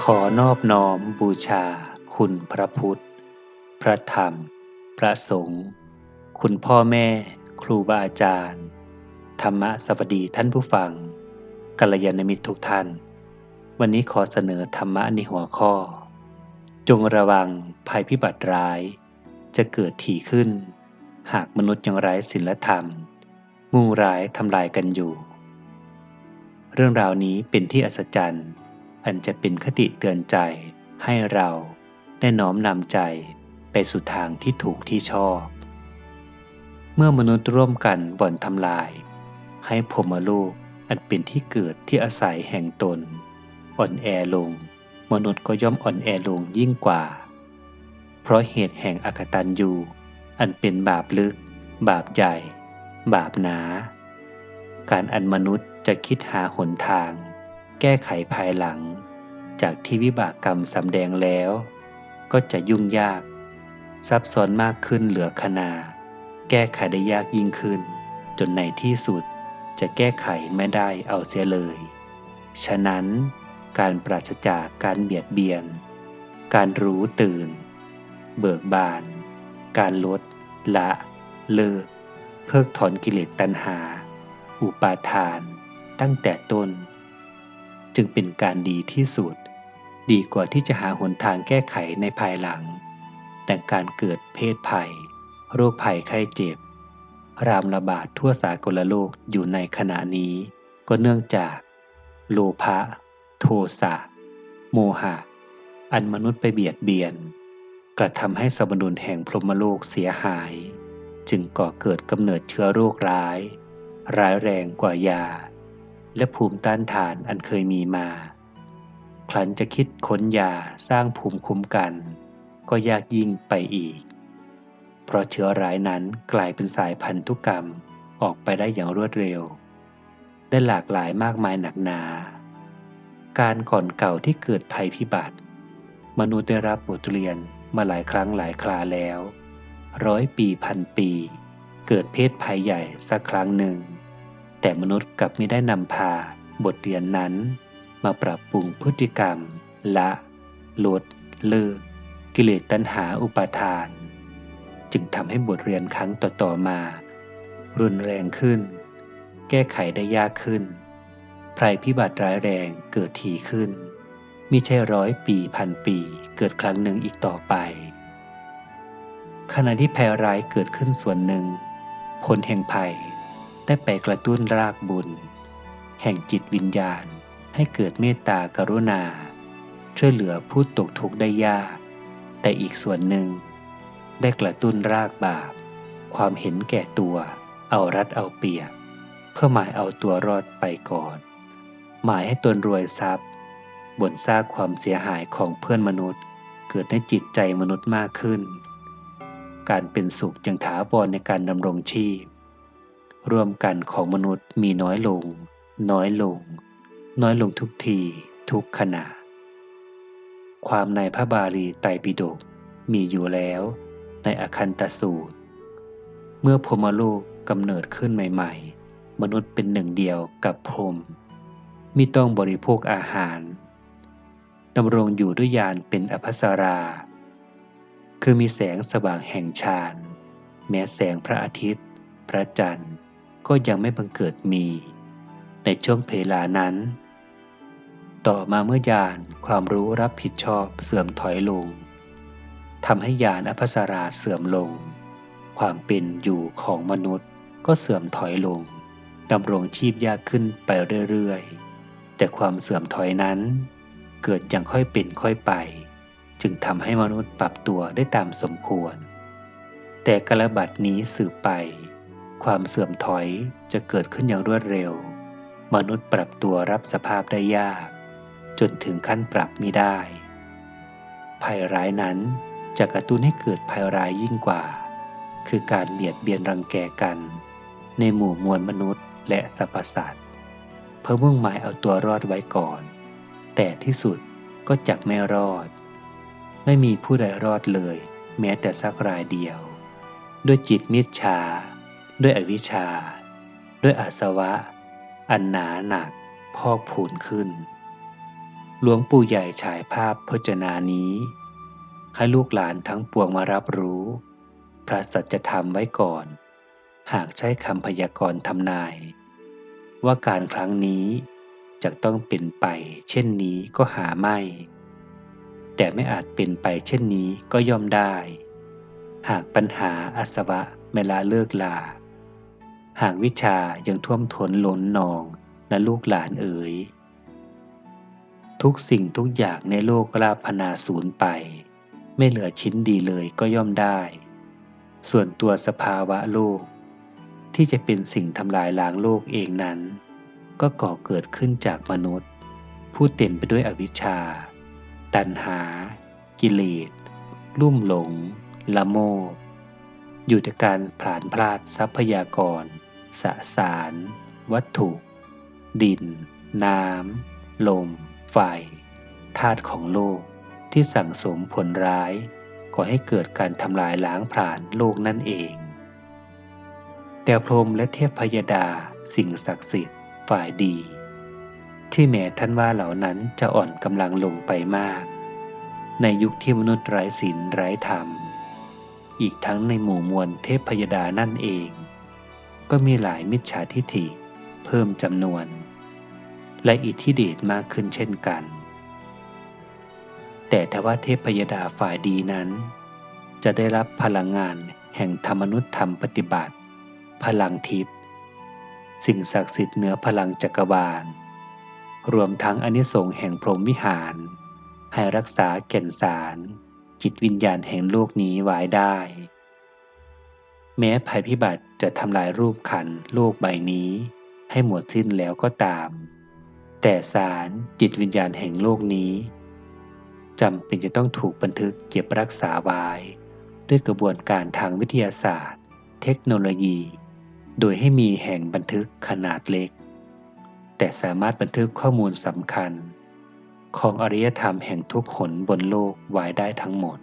ขอนอบน้อมบูชาคุณพระพุทธ พระธรรม พระสงฆ์ คุณพ่อแม่ ครูบาอาจารย์ ธรรมะสวัสดีท่านผู้ฟัง กัลยาณมิตรทุกท่าน วันนี้ขอเสนอธรรมะในหัวข้อ จงระวังภัยพิบัติร้าย จะเกิดถี่ขึ้น หากมนุษย์ยังไร้ศีลธรรม มุ่งร้ายทำลายกันอยู่ เรื่องราวนี้เป็นที่อัศจรรย์ อันจะเป็นคติเตือนใจให้เราได้น้อมนำใจไปสู่ทางที่ถูกที่ชอบ เมื่อมนุษย์ร่วมกันบ่อนทำลาย ให้พมโลกอันเป็นที่เกิดที่อาศัยแห่งตน อ่อนแอลง มนุษย์ก็ย่อมอ่อนแอลงยิ่งกว่า เพราะเหตุแห่งอกตันยูอันเป็นบาปลึก บาปใหญ่ บาปหนา การอันมนุษย์จะคิดหาหนทาง แก้ไขภายหลัง จากที่วิบากกรรมสำแดงแล้ว ก็จะยุ่งยาก ซับซ้อนมากขึ้นเหลือขนา แก้ไขได้ยากยิ่งขึ้น จนในที่สุดจะแก้ไขไม่ได้เอาเสียเลย ฉะนั้นการปราศจากการเบียดเบียน การรู้ตื่น เบิกบาน การลด ละ เลิก เพิกถอนกิเลสตัณหา อุปาทาน ตั้งแต่ต้น จึงเป็นการดีที่สุด ดีกว่าที่จะหาหนทางแก้ไขในภายหลังดังการเกิดเพศภัย โรคภัยไข้เจ็บ รามระบาดทั่วสากลโลกอยู่ในขณะนี้ ก็เนื่องจาก โลภะ โทสะ โมหะ อันมนุษย์ไปเบียดเบียน กระทำให้สมดุลแห่งพรหมโลกเสียหาย จึงก่อเกิดกำเนิดเชื้อโรคร้าย ร้ายแรงกว่ายา และภูมิต้านทานอันเคยมีมาครั้นจะคิดค้นยาสร้างภูมิคุ้มกัน ก็ยากยิ่งไปอีก เพราะเชื้อร้ายนั้นกลายเป็นสายพันธุกรรมออกไปได้อย่างรวดเร็ว ได้หลากหลายมากมายหนักหนา การก่อนเก่าที่เกิดภัยพิบัติ มนุษย์ได้รับบทเรียนมาหลายครั้งหลายคราแล้ว ร้อยปีพันปี เกิดเพศภัยใหญ่สักครั้งหนึ่ง แต่มนุษย์กลับไม่ได้นำพาบทเรียนนั้น มาปรับปรุงพฤติกรรม ละลดเลิกกิเลสตัณหาอุปาทาน จึงทำให้บทเรียนครั้งต่อๆมา รุนแรงขึ้น แก้ไขได้ยากขึ้นภัยพิบัติร้ายแรงเกิดทีขึ้นมิใช่ร้อยปีพันปีเกิดครั้งหนึ่งอีกต่อไป ขณะที่ภัยร้ายเกิดขึ้นส่วนหนึ่ง ผลแห่งภัย ได้ไปกระตุ้นรากบุญ แห่งจิตวิญญาณให้เกิดเมตตากรุณา ช่วยเหลือผู้ตกทุกข์ได้ยาก แต่อีกส่วนหนึ่ง ได้กระตุ้นรากบาป ความเห็นแก่ตัว เอารัดเอาเปรียบ เพื่อหมายเอาตัวรอดไปก่อน หมายให้ตนรวยทรัพย์ บนซากความเสียหายของเพื่อนมนุษย์ เกิดในจิตใจมนุษย์มากขึ้น การเป็นสุขจึงถาวรในการดำรงชีพ ร่วมกันของมนุษย์มีน้อยลง น้อยลง น้อยลงทุกทีทุกขณะ ความในพระบาลีไตรปิฎกมีอยู่แล้ว ในอคันตสูตร เมื่อพรมโลกกำเนิดขึ้นใหม่ ๆ มนุษย์เป็นหนึ่งเดียวกับพรมมิต้องบริโภคอาหารดำรงอยู่ด้วยยานเป็นอภัสรา คือมีแสงสว่างแห่งฌานแม้แสงพระอาทิตย์ พระจันทร์ ก็ยังไม่บังเกิดมี ในช่วงเพลานั้น ต่อมาเมื่อยานความรู้รับผิดชอบเสื่อมถอยลงทำให้ยานอภัสราเสื่อมลง ความเป็นอยู่ของมนุษย์ก็เสื่อมถอยลงดำรงชีพยากขึ้นไปเรื่อยๆ แต่ความเสื่อมถอยนั้น เกิดอย่างค่อยเป็นค่อยไป จึงทำให้มนุษย์ปรับตัวได้ตามสมควร แต่กระบัดนี้สืบไป ความเสื่อมถอยจะเกิดขึ้นอย่างรวดเร็ว มนุษย์ปรับตัวรับสภาพได้ยาก จนถึงขั้นปรับไม่ได้ ภัยร้ายนั้นจะกระตุ้นให้เกิดภัยร้ายยิ่งกว่า คือการเบียดเบียนรังแกกัน ในหมู่มวลมนุษย์และสรรพสัตว์เพื่อมุ่งหมายเอาตัวรอดไว้ก่อน แต่ที่สุดก็จักไม่รอด ไม่มีผู้ใดรอดเลย แม้แต่สักรายเดียว ด้วยจิตมิจฉา ด้วยอวิชชา ด้วยอาสวะ อันหนาหนัก พอกผูนขึ้น หลวงปู่ใหญ่ฉายภาพพจนานี้ ให้ลูกหลานทั้งปวงมารับรู้ พระสัจธรรมไว้ก่อน หากใช้คำพยากรณ์ทำนาย ว่าการครั้งนี้จะต้องเป็นไปเช่นนี้ก็หาไม่ แต่ไม่อาจเป็นไปเช่นนี้ก็ย่อมได้ หากปัญหาอาสวะไม่ละเลิกลา หากวิชายังท่วมท้นล้นนองนะลูกหลานเอ๋ย ทุกสิ่งทุกอย่างในโลกราพนาสูญไป ไม่เหลือชิ้นดีเลยก็ย่อมได้ ส่วนตัวสภาวะโลก ที่จะเป็นสิ่งทำลายล้างโลกเองนั้น ก็ก่อเกิดขึ้นจากมนุษย์ ผู้เต็มไปด้วยอวิชชา ตัณหา กิเลสลุ่มหลง ละโมบอยู่ในการผลานพลาดทรัพยากร สสาร วัตถุ ดิน น้ำ ลม ไฟธาตุของโลกที่สั่งสมผลร้ายก่อให้เกิดการทำลายล้างผลาญโลกนั่นเอง แต่พรหมและเทพพยดาสิ่งศักดิ์สิทธิ์ฝ่ายดี ที่แม้ท่านว่าเหล่านั้นจะอ่อนกำลังลงไปมาก ในยุคที่มนุษย์ไร้ศีลไร้ธรรม อีกทั้งในหมู่มวลเทพพยดานั่นเอง ก็มีหลายมิจฉาทิฐิ เพิ่มจำนวน และอิทธิเดชมากขึ้นเช่นกัน แต่ทว่าเทพพยดาฝ่ายดีนั้น จะได้รับพลังงานแห่งธรรมนุษยธรรมปฏิบัติ พลังทิพย์สิ่งศักดิ์สิทธิ์เหนือพลังจักรวาล รวมทั้งอนิสงส์แห่งพรหมวิหาร ให้รักษาแก่นสาร จิตวิญญาณแห่งโลกนี้ไว้ได้ แม้ภัยพิบัติจะทำลายรูปขันโลกใบนี้ ให้หมดสิ้นแล้วก็ตาม แต่สารจิตวิญญาณแห่งโลกนี้จำเป็นจะต้องถูกบันทึกเก็บรักษาไว้ ด้วยกระบวนการทางวิทยาศาสตร์ เทคโนโลยี โดยให้มีแห่งบันทึกขนาดเล็ก แต่สามารถบันทึกข้อมูลสำคัญ ของอริยธรรมแห่งทุกขนบนโลกไว้ได้ทั้งหมด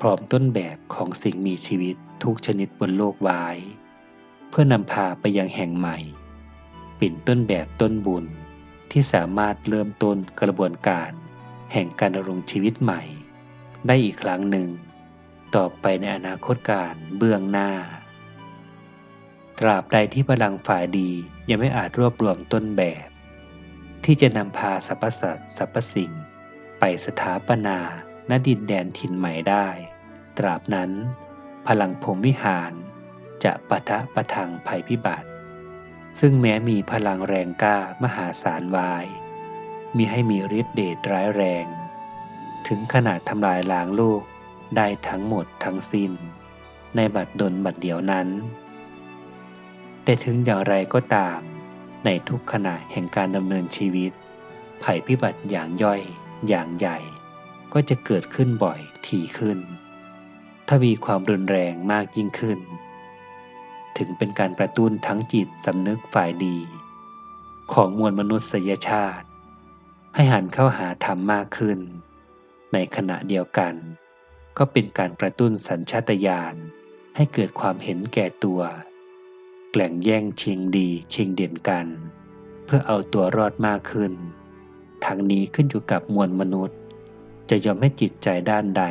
พร้อมต้นแบบของสิ่งมีชีวิตทุกชนิดบนโลกไว้เพื่อนำพาไปยังแห่งใหม่ เป็นต้นแบบต้นบุญที่สามารถเริ่มต้นกระบวนการแห่งการดำรงชีวิตใหม่ ได้อีกครั้งหนึ่ง ต่อไปในอนาคตการเบื้องหน้า ตราบใดที่พลังฝ่ายดียังไม่อาจรวบรวมต้นแบบ ที่จะนำพาสรรพสัตว์สรรพสิ่ง ไปสถาปนา ณดินแดนถิ่นใหม่ได้ ตราบนั้น พลังพรมวิหารจะปะทะประทังภัยพิบัติ ซึ่งแม้มีพลังแรงกล้ามหาศาลวาย มีให้มีฤทธิเดชร้ายแรง ถึงขนาดทำลายล้างโลกได้ทั้งหมดทั้งสิ้น ในบัดดลบัดเดียวนั้น แต่ถึงอย่างไรก็ตาม ในทุกขณะแห่งการดำเนินชีวิต ภัยพิบัติอย่างย่อยอย่างใหญ่ ก็จะเกิดขึ้นบ่อยถี่ขึ้นทวีความรุนแรงมากยิ่งขึ้น ถึงเป็นการกระตุ้นทั้งจิตสำนึกฝ่ายดี ของมวลมนุษยชาติ ให้หันเข้าหาธรรมมากขึ้น ในขณะเดียวกัน ก็เป็นการกระตุ้นสัญชาตญาณให้เกิดความเห็นแก่ตัว แกล่งแย่งชิงดีชิงเด่นกัน เพื่อเอาตัวรอดมากขึ้น ทั้งนี้ขึ้นอยู่กับมวลมนุษย์ จะยอมให้จิตใจด้านใด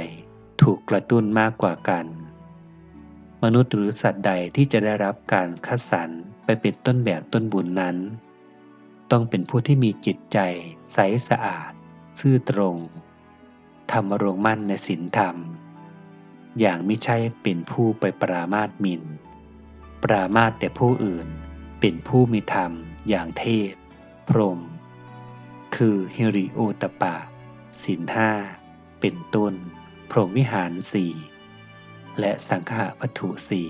ถูกกระตุ้นมากกว่ากัน มนุษย์หรือสัตว์ใดที่จะได้รับการคัดสรรไปเป็นต้นแบบต้นบุญนั้น ต้องเป็นผู้ที่มีจิตใจ ใสสะอาด ซื่อตรงทำรงมั่นในศีลธรรม อย่างไม่ใช่เป็นผู้ไปปรามาสมินปรามาสแต่ผู้อื่นเป็นผู้มีธรรมอย่างเทพ พรหมคือฮิริโอตปะ ศีลห้าเป็นต้น พรหมวิหารสี่และสังฆะวัตถุสี่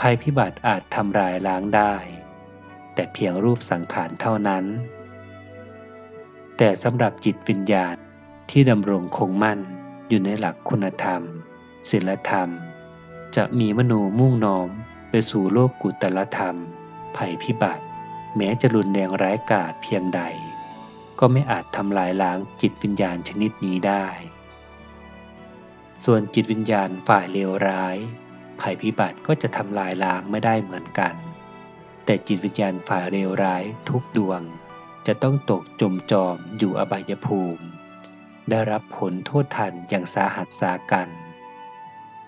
ภัยพิบัติอาจทำลายล้างได้ แต่เพียงรูปสังขารเท่านั้น แต่สำหรับจิตวิญญาณที่ดำรงคงมั่นอยู่ในหลักคุณธรรมศีลธรรม จะมีมโนมุ่งน้อมไปสู่โลกกุตลธรรม ภัยพิบัติ แม้จะรุนแรงร้ายกาจเพียงใด ก็ไม่อาจทำลายล้างจิตวิญญาณชนิดนี้ได้ ส่วนจิตวิญญาณฝ่ายเลวร้าย ภัยพิบัติก็จะทำลายล้างไม่ได้เหมือนกัน แต่จิตวิญญาณฝ่ายเลวร้ายทุกดวง จะต้องตกจมจอมอยู่อบายภูมิ ได้รับผลโทษทันอย่างสาหัสสากัน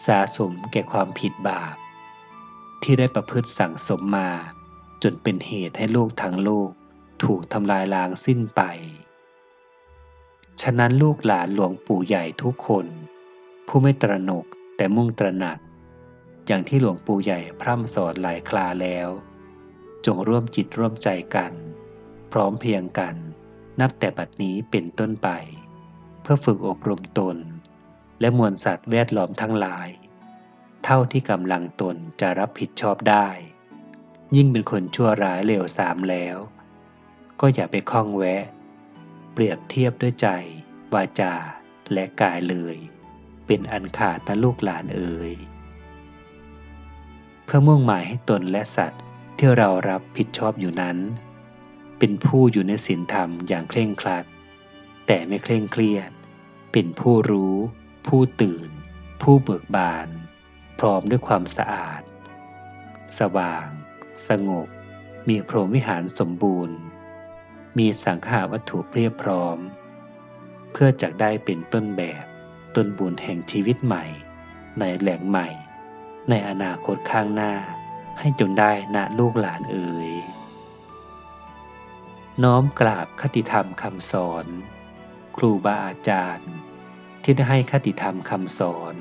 สาสมแก่ความผิดบาป ที่ได้ประพฤติสั่งสมมา จนเป็นเหตุให้โลกทั้งโลก ถูกทำลายล้างสิ้นไป ฉะนั้นลูกหลานหลวงปู่ใหญ่ทุกคน ผู้ไม่ตระหนกแต่มุ่งตระหนัก อย่างที่หลวงปู่ใหญ่พร่ำสอนหลายคลาแล้ว จงร่วมจิตร่วมใจกัน พร้อมเพียงกัน นับแต่บัดนี้เป็นต้นไป เพื่อฝึกอบรมตน และมวลสัตว์แวดล้อมทั้งหลาย เท่าที่กำลังตนจะรับผิดชอบได้ ยิ่งเป็นคนชั่วร้ายเลวสามแล้ว ก็อย่าไปคล้องแวะ เปรียบเทียบด้วยใจ วาจา และกายเลย เป็นอันขาดนะลูกหลานเอ่ยเพื่อมุ่งหมายให้ตนและสัตว์ที่เรารับผิดชอบอยู่นั้น เป็นผู้อยู่ในศีลธรรมอย่างเคร่งครัด แต่ไม่เคร่งเครียด เป็นผู้รู้ ผู้ตื่น ผู้เบิกบาน พร้อมด้วยความสะอาด สว่าง สงบ มีพรหมวิหารสมบูรณ์ มีสังขาวัตถุเรียบพร้อม เพื่อจะได้เป็นต้นแบบต้นบุญแห่งชีวิตใหม่ ในแหล่งใหม่ ในอนาคตข้างหน้า ให้จนได้นะลูกหลานเอ่ยน้อมกราบคติธรรมคำสอน ครูบาอาจารย์ ที่ได้ให้คติธรรมคำสอน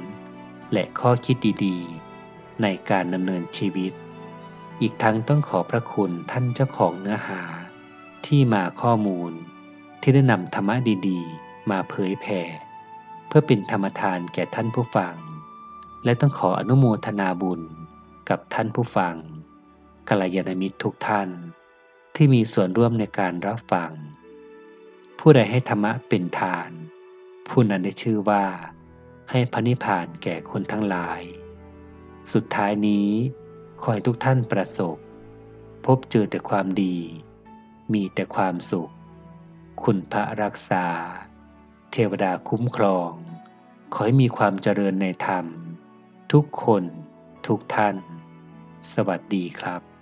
และข้อคิดดีๆ ในการดำเนินชีวิต อีกทั้งต้องขอพระคุณท่านเจ้าของเนื้อหา ที่มาข้อมูล ที่ได้นำธรรมะดีๆ มาเผยแผ่ เพื่อเป็นธรรมทานแก่ท่านผู้ฟัง และต้องขออนุโมทนาบุญกับท่านผู้ฟังกัลยาณมิตรทุกท่าน ที่มีส่วนร่วมในการรับฟัง ผู้ใดให้ธรรมะเป็นทาน ผู้นั้นได้ชื่อว่า ให้พระนิพพานแก่คนทั้งหลาย สุดท้ายนี้ขอให้ทุกท่านประสบ พบเจอแต่ความดี มีแต่ความสุข คุณพระรักษา เทวดาคุ้มครอง ขอให้มีความเจริญในธรรม ทุกคน ทุกท่าน สวัสดีครับ